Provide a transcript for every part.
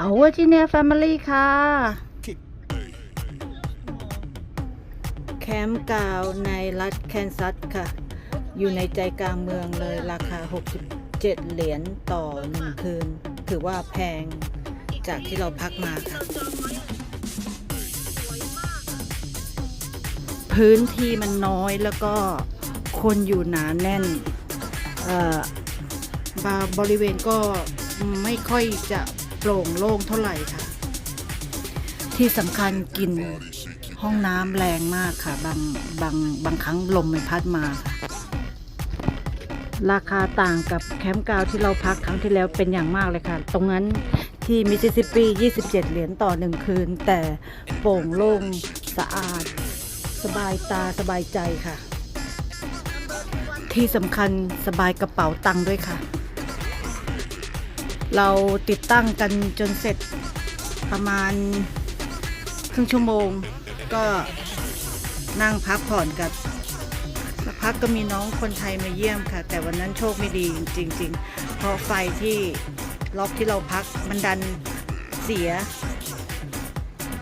เต๋าเวอร์จิเนียแฟมิลี่ค่ะ แคมป์กาวในรัฐแคนซัสค่ะ อยู่ในใจกลางเมืองเลยราคา 67 เหรียญต่อหนึ่งคืน ถือว่าแพงจากที่เราพักมาค่ะ พื้นที่มันน้อยแล้วก็คนอยู่หนาแน่นเอ่อบริเวณก็ไม่ค่อยจะ โปร่งโล่งเท่าไหร่ค่ะ ที่สำคัญกลินห้องน้ำแรงมากค่ะ บางบางบางครั้งลมมันพัดมาค่ะราคาต่างกับแคมป์กาวที่เราพักครั้งที่แล้วเป็นอย่างมากเลยค่ะ ตรงนั้นที่มิสซิสซิปปี 27 เหรียญต่อหนึ่งคืน แต่โปร่งโล่งสะอาด สบายตาสบายใจค่ะ ที่สำคัญสบายกระเป๋าตังค์ด้วยค่ะ เราติดตั้งกันจนเสร็จประมาณครึ่งชั่วโมง ก็นั่งพักผ่อนกับสักพักก็มีน้องคนไทยมาเยี่ยมค่ะ แต่วันนั้นโชคไม่ดีจริง ๆ เพราะไฟที่ล็อกที่เราพักมันดันเสีย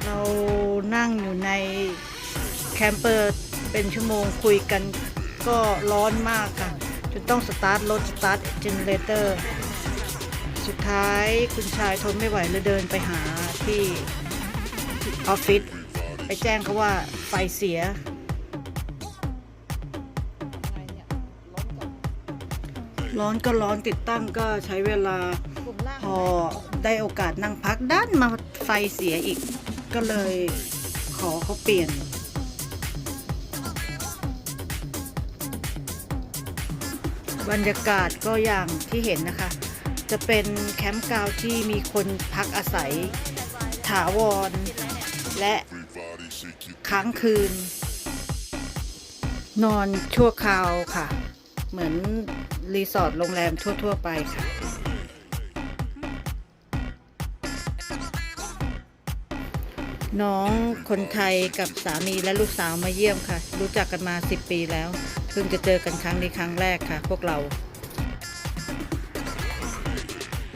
เรานั่งอยู่ในแคมเปอร์เป็นชั่วโมงคุยกันก็ร้อนมากค่ะจนต้องสตาร์ทรถสตาร์ทเจเนเรเตอร์ สุดท้ายคุณชายทนไม่ไหวเลยเดินไปหาที่ออฟฟิศไปแจ้งเขาว่าไฟเสีย ร้อนก็ร้อนติดตั้งก็ใช้เวลาพอได้โอกาสนั่งพักด้านมาไฟเสียอีก ก็เลยขอเขาเปลี่ยนบรรยากาศก็อย่างที่เห็นนะคะ จะเป็นแคมป์กาวที่มีคนพักอาศัย ถาวร และค้างคืน นอนชั่วคราวค่ะ เหมือนรีสอร์ทโรงแรมทั่ว ๆ ไปค่ะน้องคนไทยกับสามีและลูกสาวมาเยี่ยมค่ะ รู้จักกันมา 10 ปีแล้ว เพิ่งจะเจอกันครั้งนี้ครั้งแรกค่ะ พวกเรา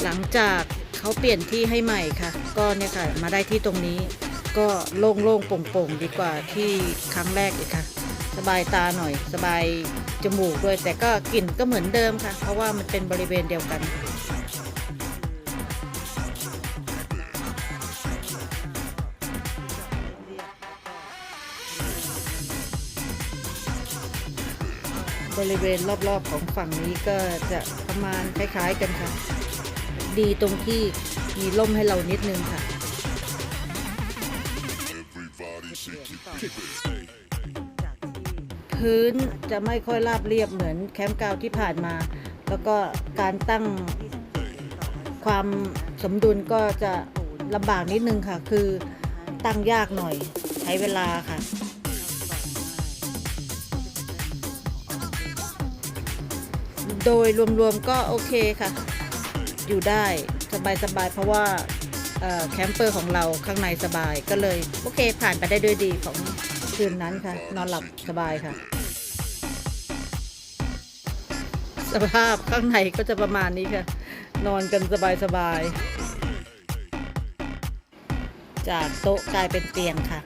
หลังจากเขาเปลี่ยนที่ให้ใหม่ค่ะ ก็เนี่ยค่ะมาได้ที่ตรงนี้ ก็โล่งๆโปร่งๆดีกว่าที่ครั้งแรกอีกค่ะ สบายตาหน่อย สบายจมูกด้วย แต่ก็กลิ่นก็เหมือนเดิมค่ะ เพราะว่ามันเป็นบริเวณเดียวกันบริเวณรอบๆของฝั่งนี้ก็จะประมาณคล้ายๆกันค่ะ ดีตรงที่มีร่มให้เรานิดนึงค่ะพื้นจะไม่ค่อยราบเรียบเหมือนแคมป์กาวที่ผ่านมา แล้วก็การตั้งความสมดุลก็จะลำบากนิดนึงค่ะ คือตั้งยากหน่อยใช้เวลาค่ะ โดยรวมๆก็โอเคค่ะ อยู่ได้สบายๆเพราะว่าแคมเปอร์ของเราข้างในสบายก็เลย โอเคผ่านไปได้ด้วยดีของคืนนั้นค่ะ นอนหลับสบายค่ะ สภาพข้างในก็จะประมาณนี้ค่ะ นอนกันสบายๆจากโต๊ะกลายเป็นเตียงค่ะ